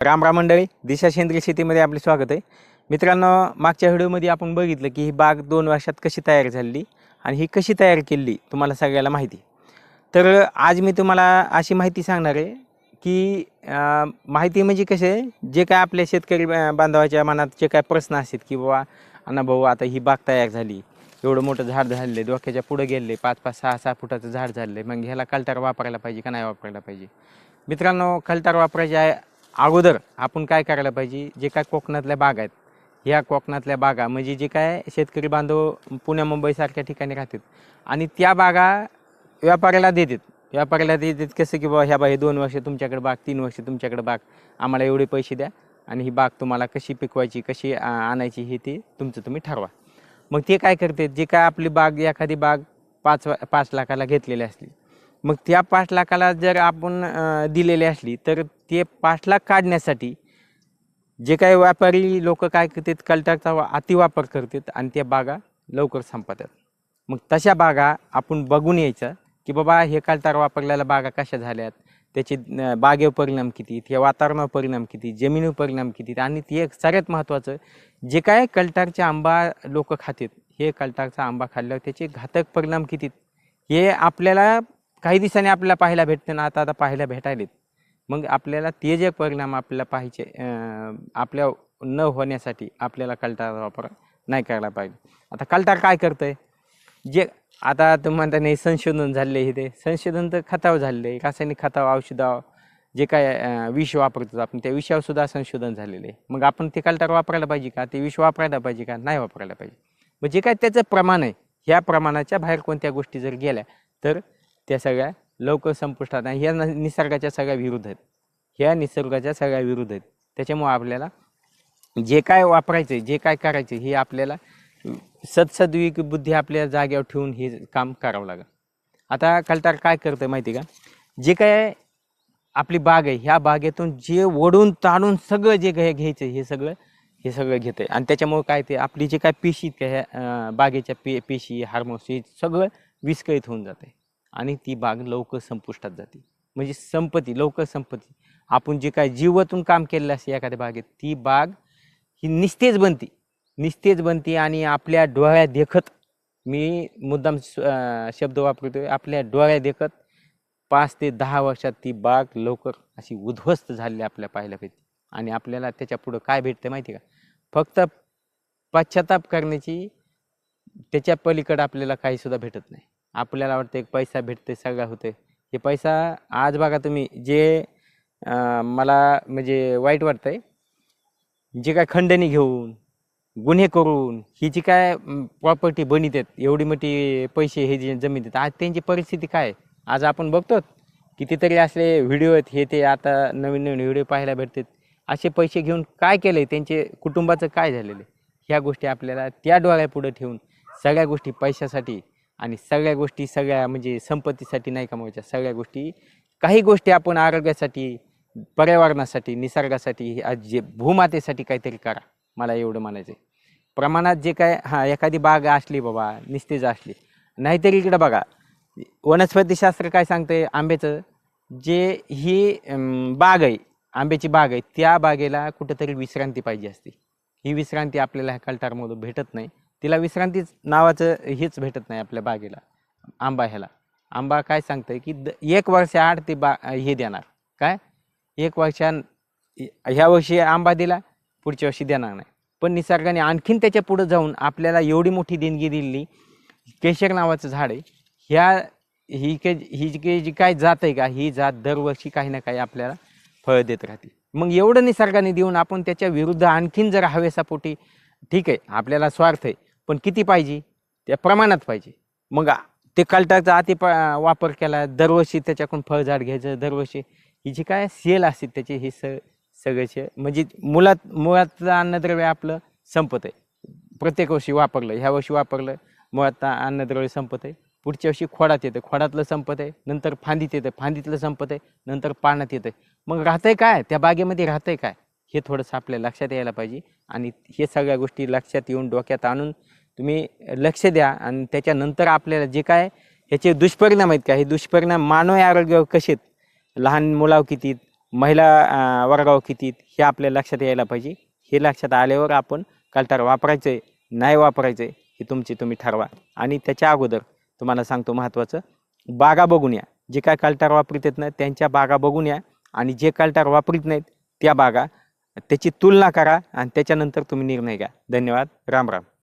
राम राम मंडळी दिशा सेंद्रिय शेतीमध्ये आपले स्वागत आहे. मित्रांनो मागच्या व्हिडिओमध्ये आपण बघितलं की ही बाग दोन वर्षात कशी तयार झाली आणि ही कशी तयार केली तुम्हाला सगळ्याला माहिती तर आज मी तुम्हाला अशी माहिती सांगणार आहे की माहिती म्हणजे कसे आहे, जे काय आपल्या शेतकरी बांधवाच्या मनात जे काय प्रश्न असतात की बाबा अण्णा भाऊ आता ही बाग तयार झाली. एवढं मोठं झाड झाले डोक्याच्या पुढं गेले पाच पाच सहा सहा फुटाचं झाड झालं मग ह्याला कलतार वापरायला पाहिजे का नाही वापरायला पाहिजे? मित्रांनो कल्टार वापरायच्या अगोदर आपण काय करायला पाहिजे? जे काय कोकणातल्या बाग आहेत ह्या कोकणातल्या बागा म्हणजे जे काय शेतकरी बांधव पुण्या मुंबईसारख्या ठिकाणी राहतात आणि त्या बागा व्यापाऱ्याला देतात. व्यापाऱ्याला देतात कसं की बाबा ह्या बा हे दोन वर्ष तुमच्याकडे बाग तीन वर्ष तुमच्याकडे बाग आम्हाला एवढे पैसे द्या आणि ही बाग तुम्हाला कशी पिकवायची कशी आणायची हे ते तुमचं तुम्ही ठरवा. मग ते काय करते जे काय आपली बाग एखादी बाग पाच पाच लाखाला घेतलेली असली मग त्या पाच लाखाला जर आपण दिलेली असली तर ते पाच लाख काढण्यासाठी जे काही व्यापारी लोक काय करतात कल्टरचा वा- अतिवापर करतात आणि त्या बागा लवकर संपतात. मग तशा बागा आपण बघून यायचं की बाबा हे कल्टार वापरलेल्या बागा कशा झाल्यात त्याचे अं, बागेवर परिणाम किती ते वातावरणावर परिणाम किती जमिनीवर परिणाम किती आणि ते एक सगळ्यात महत्त्वाचं जे काय कल्टारचे आंबा लोक खातात हे कल्टारचा आंबा खाल्ल्यावर त्याचे घातक परिणाम किती हे आपल्याला काही दिवसांनी आपल्याला पाहायला भेटते ना आता आता पाहायला भेटायलेत. मग आपल्याला ते जे परिणाम आपल्याला पाहिजे आपल्या न होण्यासाठी आपल्याला कल्टार वापर नाही करायला पाहिजे. आता कल्टार काय करतं आहे जे आता तुम्ही म्हणता नाही संशोधन झाले हे ते. संशोधन तर खतावर झालेलं आहे रासायनिक खतावर औषधावर जे काय विष वापरतो आपण त्या विषयावर सुद्धा संशोधन झालेलं आहे. मग आपण ते कल्टार वापरायला पाहिजे का? ते विष वापरायला पाहिजे का? नाही वापरायला पाहिजे. मग जे काय त्याचं प्रमाण आहे ह्या प्रमाणाच्या बाहेर कोणत्या गोष्टी जर गेल्या तर त्या सगळ्या लवकर संपुष्टात आणि ह्या न- निसर्गाच्या सगळ्या विरुद्ध आहेत. ह्या निसर्गाच्या सगळ्या विरुद्ध आहेत. त्याच्यामुळं आपल्याला जे काय वापरायचं जे काय करायचं हे आपल्याला सदसद्विक बुद्धी आपल्या जाग्यावर ठेवून हे काम करावं लागेल. आता कल्टार काय करतं माहिती का? जे काय आपली बाग आहे ह्या बागेतून जे ओढून ताणून सगळं जे काय घ्यायचं हे सगळं हे सगळं घेतं आणि त्याच्यामुळं काय ते आपली जे काय पेशी त्या ह्या बागेच्या पे पेशी हार्मोन्स हे सगळं विस्कळीत होऊन जाते आणि ती बाग लवकर संपुष्टात जाते. म्हणजे संपत्ती लवकर संपत्ती. आपण जे काय जीवातून काम केलेलं असते एखाद्या बागेत ती बाग ही निस्तेज बनते. निस्तेज बनते आणि आपल्या डोळ्या देखत मी मुद्दाम शब्द वापरतोय आपल्या डोळ्या देखत पाच ते दहा वर्षात ती बाग लवकर अशी उद्ध्वस्त झालेली आपल्या पाहायला भेटते आणि आपल्याला त्याच्या पुढं काय भेटतं माहिती का? फक्त पश्चाताप करण्याची त्याच्या पलीकडं आपल्याला काहीसुद्धा भेटत नाही. आपल्याला वाटतं एक पैसा भेटते सगळा होते हे पैसा आज बघा तुम्ही जे अं, मला म्हणजे वाईट वाटतंय जे काय खंडणी घेऊन गुन्हे करून ही जी काय प्रॉपर्टी बनित आहेत एवढी मोठी पैसे हे जे जमीन देतात आज त्यांची परिस्थिती काय आहे? आज आपण बघतो कितीतरी असले व्हिडिओ आहेत हे ते आता नवीन नवीन व्हिडिओ पाहायला भेटतात. असे पैसे घेऊन काय केलंय? त्यांचे कुटुंबाचं काय झालेलं आहे? ह्या गोष्टी आपल्याला त्या डोळ्यापुढं ठेवून सगळ्या गोष्टी पैशासाठी आणि सगळ्या गोष्टी सगळ्या म्हणजे संपत्तीसाठी नाही कमवायच्या. सगळ्या गोष्टी काही गोष्टी आपण आरोग्यासाठी पर्यावरणासाठी निसर्गासाठी आज जे भूमातेसाठी काहीतरी करा मला एवढं म्हणायचं आहे प्रमाणात जे काय हां एखादी बाग असली बाबा निस्तेज असली नाहीतरी इकडं बघा वनस्पतीशास्त्र काय सांगतंय आंब्याचं? जे ही बाग आहे आंब्याची बाग आहे त्या बागेला कुठंतरी विश्रांती पाहिजे असते. ही विश्रांती आपल्याला ह्या कलटारमधून भेटत नाही. तिला विश्रांतीच नावाचं हेच भेटत नाही आपल्या बागेला आंबा ह्याला. आंबा काय सांगतंय की द एक वर्षाआड ते बा हे देणार. काय? एक वर्षा ह्या वर्षी आंबा दिला पुढच्या वर्षी देणार नाही. पण निसर्गाने आणखीन त्याच्या पुढं जाऊन आपल्याला एवढी मोठी देणगी दिली केशर नावाचं झाड आहे. ह्या ही के ही जी जी काय जात आहे का ही जात दरवर्षी काही ना काही आपल्याला फळ देत राहते. मग एवढं निसर्गाने देऊन आपण त्याच्या विरुद्ध आणखीन जर हवेसापोटी ठीक आहे आपल्याला स्वार्थ आहे पण किती पाहिजे? त्या प्रमाणात पाहिजे. मग ते कल्टाचा अति प वापर केला दरवर्षी त्याच्याकडून फळझाड घ्यायचं दरवर्षी ही जी काय सेल असते त्याचे हे स सगळ्याचे म्हणजे मुळात मुळातलं अन्नद्रव्य आपलं संपत आहे. प्रत्येक वर्षी वापरलं ह्या वर्षी वापरलं मुळात अन्नद्रव्य संपत आहे. पुढच्या वर्षी खोडात येतं खोडातलं संपत आहे नंतर फांदीत येतं फांदीतलं संपत आहे नंतर पाण्यात येतं. मग राहतंय काय? त्या बागेमध्ये राहतंय काय? हे थोडंसं आपल्या लक्षात यायला पाहिजे आणि हे सगळ्या गोष्टी लक्षात येऊन डोक्यात आणून तुम्ही लक्ष द्या आणि त्याच्यानंतर आपल्याला जे काय ह्याचे दुष्परिणाम आहेत का? हे दुष्परिणाम मानवी आरोग्यावर कसे आहेत? लहान मुलावर किती महिला वर्गावर वर्गाव किती हे आपल्या लक्षात यायला पाहिजे. हे लक्षात आल्यावर आपण कल्टार वापरायचं आहे नाही वापरायचं आहे हे तुमचे तुम्ही ठरवा. आणि त्याच्या अगोदर तुम्हाला सांगतो महत्त्वाचं बागा बघून या. जे काय कल्टार वापरीत आहेत ना त्यांच्या बागा बघून या. आणि जे कालटार वापरीत नाहीत त्या बागा त्याची तुलना करा आणि त्याच्यानंतर तुम्ही निर्णय घ्या. धन्यवाद. राम राम.